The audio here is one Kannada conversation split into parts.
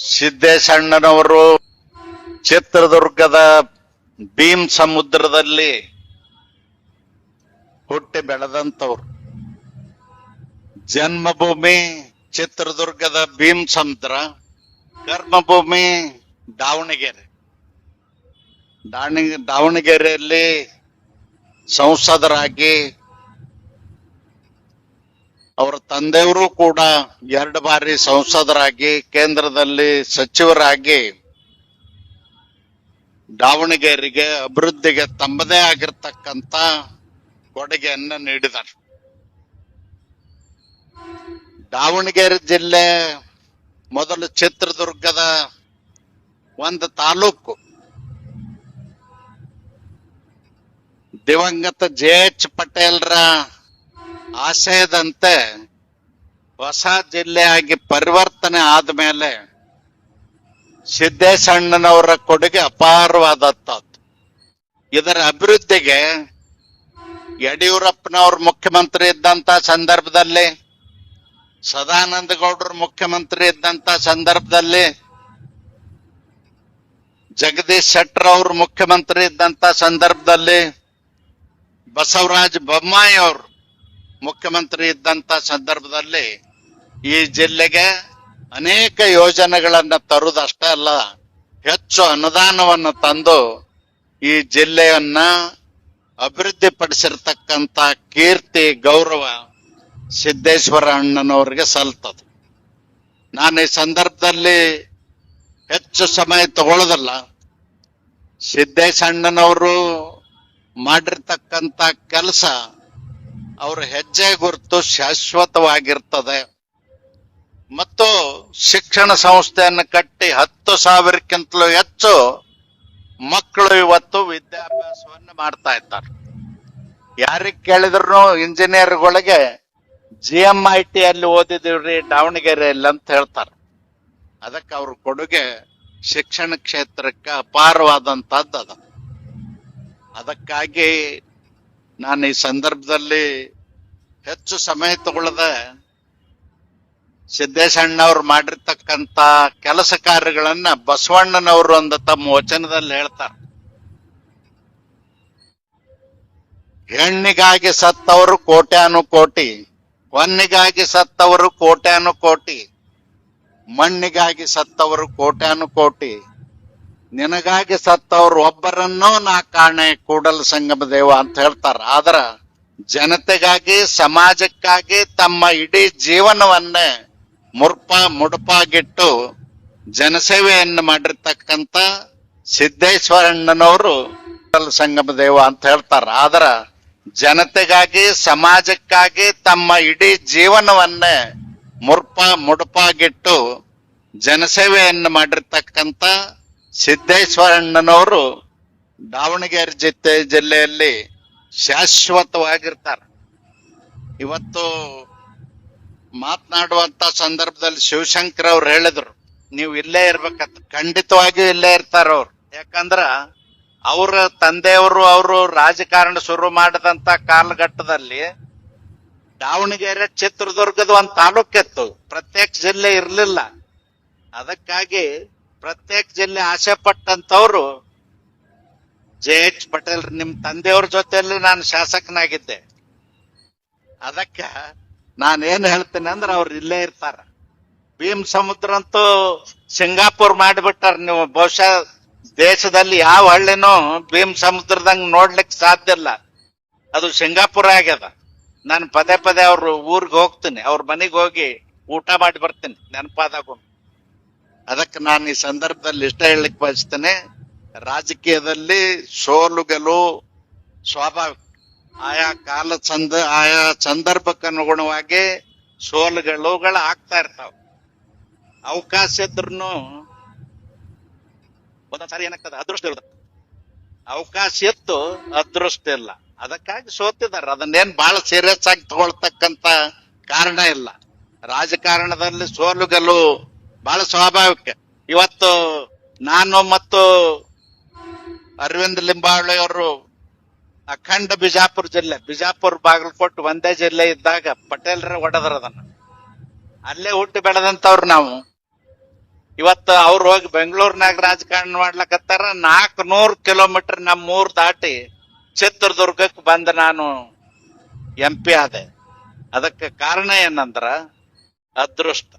ಸಿದ್ದೇಶಣ್ಣನವರು ಚಿತ್ರದುರ್ಗದ ಭೀಮ್ ಸಮುದ್ರದಲ್ಲಿ ಹುಟ್ಟಿ ಬೆಳೆದಂತವ್ರು ಜನ್ಮಭೂಮಿ ಚಿತ್ರದುರ್ಗದ ಭೀಮ್ ಸಮುದ್ರ, ಕರ್ಮಭೂಮಿ ದಾವಣಗೆರೆ. ದಾವಣಗೆ ದಾವಣಗೆರೆಯಲ್ಲಿ ಸಂಸದರಾಗಿ ಅವರ ತಂದೆಯವರು ಕೂಡ ಎರಡು ಬಾರಿ ಸಂಸದರಾಗಿ, ಕೇಂದ್ರದಲ್ಲಿ ಸಚಿವರಾಗಿ ದಾವಣಗೆರೆಗೆ ಅಭಿವೃದ್ಧಿಗೆ ತಮ್ಮದೇ ಆಗಿರ್ತಕ್ಕಂಥ ಕೊಡುಗೆಯನ್ನು ನೀಡಿದರು ದಾವಣಗೆರೆ ಜಿಲ್ಲೆ ಮೊದಲು ಚಿತ್ರದುರ್ಗದ ಒಂದು ತಾಲೂಕು. ದಿವಂಗತ ಜೆ ಎಚ್ ಪಟೇಲ್ರ ಆಶಯದಂತೆ ಹೊಸ ಜಿಲ್ಲೆಯಾಗಿ ಪರಿವರ್ತನೆ ಆದ್ಮೇಲೆ ಸಿದ್ದೇಶಣ್ಣನವರ ಕೊಡುಗೆ ಅಪಾರವಾದದ್ದು ಇದರ ಅಭಿವೃದ್ಧಿಗೆ ಯಡಿಯೂರಪ್ಪನವರು ಮುಖ್ಯಮಂತ್ರಿ ಇದ್ದಂತ ಸಂದರ್ಭದಲ್ಲಿ ಸದಾನಂದ ಗೌಡರು ಮುಖ್ಯಮಂತ್ರಿ ಇದ್ದಂತ ಸಂದರ್ಭದಲ್ಲಿ, ಜಗದೀಶ್ ಶೆಟ್ಟರ್ ಅವರು ಮುಖ್ಯಮಂತ್ರಿ ಇದ್ದಂತ ಸಂದರ್ಭದಲ್ಲಿ ಬಸವರಾಜ ಬೊಮ್ಮಾಯಿ ಅವರು ಮುಖ್ಯಮಂತ್ರಿ ಇದ್ದಂತ ಸಂದರ್ಭದಲ್ಲಿ ಈ ಜಿಲ್ಲೆಗೆ ಅನೇಕ ಯೋಜನೆಗಳನ್ನ ತರುವುದಷ್ಟೇ ಅಲ್ಲ, ಹೆಚ್ಚು ಅನುದಾನವನ್ನು ತಂದು ಈ ಜಿಲ್ಲೆಯನ್ನ ಅಭಿವೃದ್ಧಿಪಡಿಸಿರ್ತಕ್ಕಂಥ ಕೀರ್ತಿ, ಗೌರವ ಸಿದ್ದೇಶ್ವರ ಅಣ್ಣನವರಿಗೆ ಸಲ್ತದೆ. ನಾನು ಈ ಸಂದರ್ಭದಲ್ಲಿ ಹೆಚ್ಚು ಸಮಯ ತಗೊಳ್ಳೋದಲ್ಲ ಸಿದ್ದೇಶ ಅಣ್ಣನವರು ಮಾಡಿರ್ತಕ್ಕಂಥ ಕೆಲಸ ಅವರ ಹೆಜ್ಜೆ ಗುರುತು ಶಾಶ್ವತವಾಗಿರ್ತದೆ. ಮತ್ತು ಶಿಕ್ಷಣ ಸಂಸ್ಥೆಯನ್ನು ಕಟ್ಟಿ ಹತ್ತು ಸಾವಿರಕ್ಕಿಂತಲೂ ಹೆಚ್ಚು ಮಕ್ಕಳು ಇವತ್ತು ವಿದ್ಯಾಭ್ಯಾಸವನ್ನು ಮಾಡ್ತಾ ಇದ್ದಾರೆ. ಯಾರಿಗೆ ಕೇಳಿದ್ರು ಇಂಜಿನಿಯರ್ಗಳಿಗೆ ಜಿ ಎಂ ಐ ಟಿ ಅಲ್ಲಿ ಓದಿದಿವ್ರಿ ದಾವಣಗೆರೆಯಲ್ಲಿ ಅಂತ ಹೇಳ್ತಾರೆ. ಅದಕ್ಕೆ ಅವ್ರ ಕೊಡುಗೆ ಶಿಕ್ಷಣ ಕ್ಷೇತ್ರಕ್ಕೆ ಅಪಾರವಾದಂತಹದ್ದು ಅದ. ಅದಕ್ಕಾಗಿ ನಾನು ಈ ಸಂದರ್ಭದಲ್ಲಿ ಹೆಚ್ಚು ಸಮಯ ತಗೊಳ್ಳದೆ ಸಿದ್ದೇಶಣ್ಣವ್ರು ಮಾಡಿರ್ತಕ್ಕಂತ ಕೆಲಸ ಕಾರ್ಯಗಳನ್ನ ಬಸವಣ್ಣನವರು ಅಂದ ತಮ್ಮ ವಚನದಲ್ಲಿ ಹೇಳ್ತಾರೆ. ಹೆಣ್ಣಿಗಾಗಿ ಸತ್ತವರು ಕೋಟ್ಯಾನು ಕೋಟಿ ಹೊನ್ನಿಗಾಗಿ ಸತ್ತವರು ಕೋಟ್ಯಾನು ಕೋಟಿ, ಮಣ್ಣಿಗಾಗಿ ಸತ್ತವರು ಕೋಟ್ಯಾನು ಕೋಟಿ ನಿನಗಾಗಿ ಸತ್ತವರು ಒಬ್ಬರನ್ನೋ ನಾ ಕಾಣೆ ಕೂಡಲ ಸಂಗಮ ದೇವ ಅಂತ ಹೇಳ್ತಾರ. ಆದ್ರ ಜನತೆಗಾಗಿ, ಸಮಾಜಕ್ಕಾಗಿ ತಮ್ಮ ಇಡೀ ಜೀವನವನ್ನೇ ಮುರ್ಪ ಮುಡುಪಾಗಿಟ್ಟು ಜನಸೇವೆಯನ್ನು ಮಾಡಿರ್ತಕ್ಕಂತ ಸಿದ್ದೇಶ್ವರಣ್ಣನವರು ಕೂಡಲ ಸಂಗಮ ದೇವ ಅಂತ ಹೇಳ್ತಾರ. ಆದ್ರ ಜನತೆಗಾಗಿ, ಸಮಾಜಕ್ಕಾಗಿ ತಮ್ಮ ಇಡೀ ಜೀವನವನ್ನೇ ಮುರ್ಪ ಮುಡುಪಾಗಿಟ್ಟು ಜನಸೇವೆಯನ್ನು ಮಾಡಿರ್ತಕ್ಕಂತ ಸಿದ್ದೇಶ್ವರಣ್ಣನವರು ದಾವಣಗೆರೆ ಜಿತ್ತೆ ಜಿಲ್ಲೆಯಲ್ಲಿ ಶಾಶ್ವತವಾಗಿರ್ತಾರೆ. ಇವತ್ತು ಮಾತನಾಡುವಂತ ಸಂದರ್ಭದಲ್ಲಿ ಶಿವಶಂಕರ್ ಅವ್ರು ಹೇಳಿದ್ರು, ನೀವು ಇಲ್ಲೇ ಇರ್ಬೇಕಂತ. ಖಂಡಿತವಾಗಿಯೂ ಇಲ್ಲೇ ಇರ್ತಾರ ಅವ್ರು. ಯಾಕಂದ್ರ ಅವ್ರ ತಂದೆಯವರು ಅವರು ರಾಜಕಾರಣ ಶುರು ಮಾಡಿದಂತ ಕಾಲಘಟ್ಟದಲ್ಲಿ ದಾವಣಗೆರೆ ಚಿತ್ರದುರ್ಗದ ಒಂದು ತಾಲೂಕಿತ್ತು. ಪ್ರತ್ಯೇಕ ಜಿಲ್ಲೆ ಇರಲಿಲ್ಲ. ಅದಕ್ಕಾಗಿ ಪ್ರತ್ಯೇಕ ಜಿಲ್ಲೆ ಆಸೆ ಪಟ್ಟಂತವ್ರು ಜೆ ಎಚ್ ಪಟೇಲ್ ನಿಮ್ ತಂದೆಯವ್ರ ಜೊತೆಯಲ್ಲಿ ನಾನು ಶಾಸಕನಾಗಿದ್ದೆ. ಅದಕ್ಕ ನಾನೇನ್ ಹೇಳ್ತೇನೆ ಅಂದ್ರೆ ಅವ್ರು ಇಲ್ಲೇ ಇರ್ತಾರ. ಭೀಮ್ ಸಮುದ್ರ ಅಂತೂ ಸಿಂಗಾಪುರ್ ಮಾಡಿಬಿಟ್ಟಾರ ನೀವು. ಬಹುಶಃ ದೇಶದಲ್ಲಿ ಯಾವ ಹಳ್ಳಿನೂ ಭೀಮ್ ಸಮುದ್ರದಂಗ್ ನೋಡ್ಲಿಕ್ಕೆ ಸಾಧ್ಯ ಇಲ್ಲ. ಅದು ಸಿಂಗಾಪುರ ಆಗ್ಯದ. ನಾನು ಪದೇ ಪದೇ ಅವ್ರ ಊರಿಗೆ ಹೋಗ್ತೀನಿ. ಅವ್ರ ಮನೆಗೆ ಹೋಗಿ ಊಟ ಮಾಡಿ ಬರ್ತೀನಿ. ನೆನಪಾದಾಗ ಅದಕ್ಕೆ ನಾನು ಈ ಸಂದರ್ಭದಲ್ಲಿ ಇಷ್ಟ ಹೇಳಲಿಕ್ಕೆ ಬಯಸ್ತೇನೆ, ರಾಜಕೀಯದಲ್ಲಿ ಸೋಲುಗಳು ಸ್ವಾಭಾವಿಕ. ಆಯಾ ಕಾಲ ಚಂದ ಆಯಾ ಸಂದರ್ಭಕ್ಕೆ ಅನುಗುಣವಾಗಿ ಸೋಲುಗಳುಗಳು ಆಗ್ತಾ ಇರ್ತಾವ. ಅವಕಾಶ ಇದ್ರು ಒಂದೊಂದ್ಸಾರಿ ಏನಾಗ್ತದೆ? ಅದೃಷ್ಟ ಇರ್ತದೆ ಅವಕಾಶ ಇತ್ತು, ಅದೃಷ್ಟ ಇಲ್ಲ. ಅದಕ್ಕಾಗಿ ಸೋತಿದ್ದಾರೆ. ಅದನ್ನೇನ್ ಬಹಳ ಸೀರಿಯಸ್ ಆಗಿ ತಗೊಳ್ತಕ್ಕಂತ ಕಾರಣ ಇಲ್ಲ. ರಾಜಕಾರಣದಲ್ಲಿ ಸೋಲುಗಲು ಬಹಳ ಸ್ವಾಭಾವಿಕ. ಇವತ್ತು ನಾನು ಮತ್ತು ಅರವಿಂದ್ ಲಿಂಬಾವಳಿ ಅವರು ಅಖಂಡ ಬಿಜಾಪುರ ಜಿಲ್ಲೆ, ಬಿಜಾಪುರ ಬಾಗಲಕೋಟ್ ಒಂದೇ ಜಿಲ್ಲೆ ಇದ್ದಾಗ ಪಟೇಲ್ರ ಒಡೆದ್ರ ಅದನ್ನ ಅಲ್ಲೇ ಹುಟ್ಟಿ ಬೆಳೆದಂತವ್ರು ನಾವು. ಇವತ್ತು ಅವ್ರು ಹೋಗಿ ಬೆಂಗಳೂರಿನಾಗ ರಾಜಕಾರಣ ಮಾಡ್ಲಕತ್ತಾರ. ನಾಲ್ಕು ನೂರು ಕಿಲೋಮೀಟರ್ ನಮ್ಮ ಊರ್ ದಾಟಿ ಚಿತ್ರದುರ್ಗಕ್ಕೆ ಬಂದ ನಾನು ಎಂ ಪಿ ಆದೆ. ಅದಕ್ಕೆ ಕಾರಣ ಏನಂದ್ರ, ಅದೃಷ್ಟ.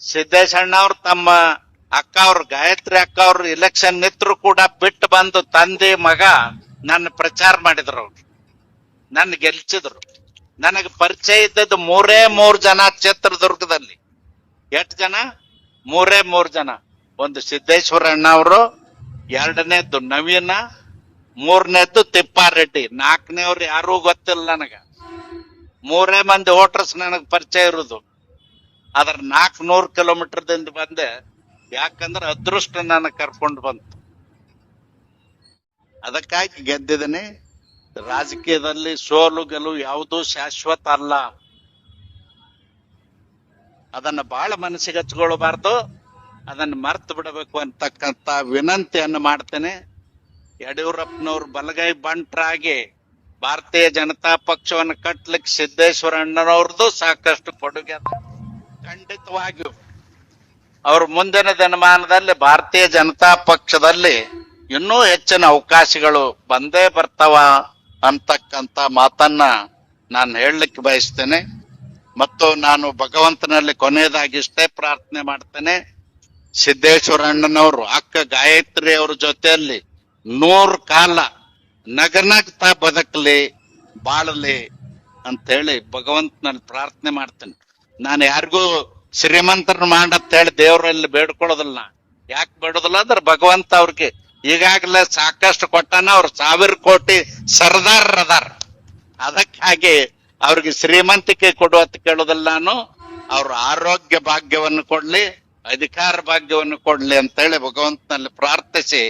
ಸಿದ್ದೇಶ್ ಅವ್ರು ತಮ್ಮ ಅಕ್ಕ ಅವ್ರ ಗಾಯತ್ರಿ ಅಕ್ಕ ಅವ್ರ ಇಲೆಕ್ಷನ್ ನಿಂತರು ಕೂಡ ಬಿಟ್ಟು ಬಂದು ತಂದೆ ಮಗ ನನ್ನ ಪ್ರಚಾರ ಮಾಡಿದ್ರು ಅವ್ರು. ನನ್ನ ಗೆಲ್ಸಿದ್ರು. ನನಗೆ ಪರಿಚಯ ಇದ್ದದ್ದು ಮೂರೇ ಮೂರ್ ಜನ ಚಿತ್ರದುರ್ಗದಲ್ಲಿ ಎಷ್ಟು ಜನ? ಮೂರೇ ಮೂರ್ ಜನ. ಒಂದು ಸಿದ್ದೇಶ್ವರ ಅಣ್ಣ ಅವರು ಎರಡನೇದ್ದು ನವೀನ, ಮೂರನೇದ್ದು ತಿಪ್ಪಾರೆಡ್ಡಿ. ನಾಲ್ಕನೇವ್ರು ಯಾರೂ ಗೊತ್ತಿಲ್ಲ ನನಗ. ಮೂರೇ ಮಂದಿ ವೋಟರ್ಸ್ ನನಗೆ ಪರಿಚಯ ಇರುದು. ಅದ್ರ ನಾಲ್ಕು ನೂರು ಕಿಲೋಮೀಟರ್ದಿಂದ ಬಂದೆ. ಯಾಕಂದ್ರೆ ಅದೃಷ್ಟ ನನ್ನ ಕರ್ಕೊಂಡು ಬಂತು. ಅದಕ್ಕಾಗಿ ಗೆದ್ದಿದ್ದೀನಿ. ರಾಜಕೀಯದಲ್ಲಿ ಸೋಲು ಗೆಲುವು ಯಾವುದೂ ಶಾಶ್ವತ ಅಲ್ಲ. ಅದನ್ನು ಬಹಳ ಮನಸ್ಸಿಗೆ ಹಚ್ಕೊಳ್ಬಾರ್ದು. ಅದನ್ನು ಮರ್ತು ಬಿಡಬೇಕು ಅಂತಕ್ಕಂಥ ವಿನಂತಿಯನ್ನು ಮಾಡ್ತೇನೆ. ಯಡಿಯೂರಪ್ಪನವ್ರು ಬಲಗೈ ಬಂಟ್ರಾಗಿ ಭಾರತೀಯ ಜನತಾ ಪಕ್ಷವನ್ನು ಕಟ್ಲಿಕ್ಕೆ ಸಿದ್ದೇಶ್ವರ ಅಣ್ಣನವ್ರದ್ದು ಸಾಕಷ್ಟು ಕೊಡುಗೆ ಅದ. ಖಂಡಿತವಾಗಿಯೂ. ಅವ್ರ ಮುಂದಿನ ದಿನಮಾನದಲ್ಲಿ ಭಾರತೀಯ ಜನತಾ ಪಕ್ಷದಲ್ಲಿ ಇನ್ನೂ ಹೆಚ್ಚಿನ ಅವಕಾಶಗಳು ಬಂದೇ ಬರ್ತಾವ ಅಂತಕ್ಕಂಥ ಮಾತನ್ನ ನಾನು ಹೇಳಲಿಕ್ಕೆ ಬಯಸ್ತೇನೆ. ಮತ್ತು ನಾನು ಭಗವಂತನಲ್ಲಿ ಕೊನೆಯದಾಗಿ ಇಷ್ಟೇ ಪ್ರಾರ್ಥನೆ ಮಾಡ್ತೇನೆ. ಸಿದ್ದೇಶ್ವರ ಅಣ್ಣನವರು, ಅಕ್ಕ ಗಾಯತ್ರಿ ಅವ್ರ ಜೊತೆಯಲ್ಲಿ ನೂರು ಕಾಲ ನಗನಗ್ತಾ ಬದುಕಲಿ, ಬಾಳಲಿ ಅಂತ ಹೇಳಿ ಭಗವಂತನಲ್ಲಿ ಪ್ರಾರ್ಥನೆ ಮಾಡ್ತೇನೆ. ನಾನು ಯಾರಿಗೂ ಶ್ರೀಮಂತರ ಮಾಡಂತ ಹೇಳಿ ದೇವರಲ್ಲಿ ಬೇಡ್ಕೊಳ್ಳೋದಿಲ್ಲ. ಯಾಕೆ ಬೇಡೋದಿಲ್ಲ ಅಂದ್ರೆ ಭಗವಂತ ಅವ್ರಿಗೆ ಈಗಾಗಲೇ ಸಾಕಷ್ಟು ಕೊಟ್ಟಾನ, ಅವ್ರು ಸಾವಿರ ಕೋಟಿ ಸರ್ದಾರ್ ಅದಾರ. ಅದಕ್ಕಾಗಿ ಅವ್ರಿಗೆ ಶ್ರೀಮಂತಿಕೆ ಕೊಡುವಂತ ಕೇಳೋದಿಲ್ಲ ನಾನು ಅವ್ರ ಆರೋಗ್ಯ ಭಾಗ್ಯವನ್ನು ಕೊಡ್ಲಿ, ಅಧಿಕಾರ ಭಾಗ್ಯವನ್ನು ಕೊಡ್ಲಿ ಅಂತ ಹೇಳಿ ಭಗವಂತನಲ್ಲಿ ಪ್ರಾರ್ಥಿಸಿ.